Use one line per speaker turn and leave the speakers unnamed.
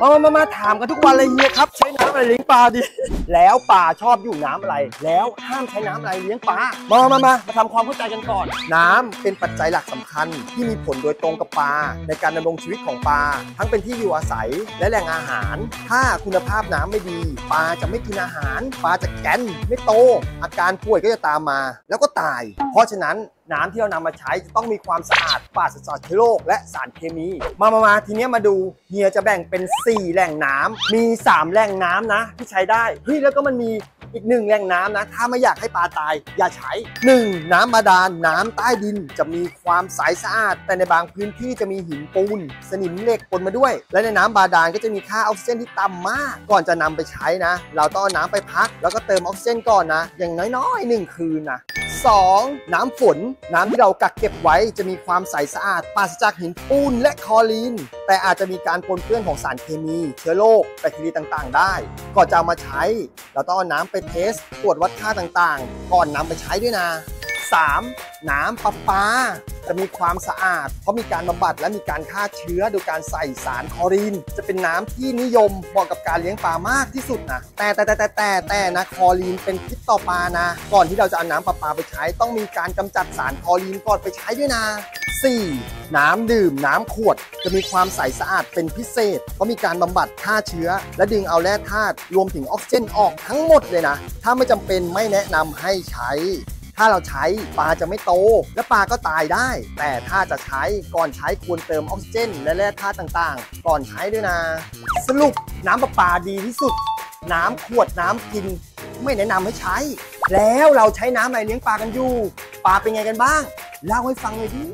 มามามามาถามกันทุกวันเลยเฮียครับ ใช้น้ำอะไรเลี้ยงปลาดี แล้วปลาชอบอยู่น้ำอะไร แล้วห้ามใช้น้ำอะไรเลี้ยงปลา มามามามามาทำความเข้าใจกันก่อน น้ำเป็นปัจจัยหลักสำคัญ ที่มีผลโดยตรงกับปลาในการดำรงชีวิตของปลาทั้งเป็นที่อยู่อาศัยและแหล่งอาหาร ถ้าคุณภาพน้ำไม่ดี ปลาจะไม่กินอาหาร ปลาจะแกนไม่โต อาการป่วยก็จะตามมา แล้วก็ตาย เพราะฉะนั้นน้ำที่เรานำมาใช้จะต้องมีความสะอาดปราศจากเชื้อโรคและสารเคมี มามามาทีเนี้ยมาดูเฮียจะแบ่งเป็น 4 แหล่งน้ำมี 3 แหล่งน้ำนะ ที่ใช้ได้เฮ้ยแล้วก็มันมีอีกหนึ่งแหล่งน้ำนะ ถ้าไม่อยากให้ปลาตาย อย่าใช้ 1. น้ำบาดาลน้ำใต้ดินจะมีความใสสะอาด แต่ในบางพื้นที่จะมีหินปูน สนิมเหล็กปนมาด้วย และในน้ำบาดาลก็จะมีค่าออกซิเจนที่ต่ำมาก ก่อนจะนำไปใช้นะ เราต้องเอาน้ำไปพัก แล้วก็เติมออกซิเจนก่อนนะ อย่างน้อยๆหนึ่งคืนนะ 2. น้ำฝน น้ำที่เรากักเก็บไว้จะมีความใสสะอาดปราศจากหินปูนและคลอรีน แต่อาจจะมีการปนเปื้อนของสารเคมี เชื้อโรคแบคทีเรียต่างๆ ได้ ก่อนจะเอามาใช้ เราต้องเอาน้ำไปเทสตรวจวัดค่าต่างๆ ก่อนนำไปใช้ด้วยนะ 3. น้ำประปา จะมีความสะอาด เพราะมีการบำบัดและมีการฆ่าเชื้อโดยการใส่สารคอรีน จะเป็นน้ำที่นิยมเหมาะกับการเลี้ยงปลามากที่สุดนะแต่แต่แต่แต่แต่แต่นะคอรีนเป็นพิษต่อปลานะ ก่อนที่เราจะเอาน้ำประปาไปใช้ ต้องมีการกำจัดสารคอรีนก่อนไปใช้ด้วยนะ 4. น้ำดื่มน้ำขวด จะมีความใสสะอาดเป็นพิเศษ เพราะมีการบำบัดฆ่าเชื้อ และดึงเอาแร่ธาตุรวมถึงออกซิเจนออกทั้งหมดเลยนะ ถ้าไม่จำเป็นไม่แนะนำให้ใช้ ถ้าเราใช้ปลาจะไม่โต และปลาก็ตายได้ แต่ถ้าจะใช้ก่อนใช้ควรเติมออกซิเจน และแร่ธาตุต่างๆ ก่อนใช้ด้วยนะ สรุปน้ำประปาดีที่สุด น้ำขวดน้ำกิน ไม่แนะนำให้ใช้ แล้วเราใช้น้ำอะไรเลี้ยงปลากันอยู่ ปลาเป็นไงกันบ้างเล่าให้ฟังเลยดิ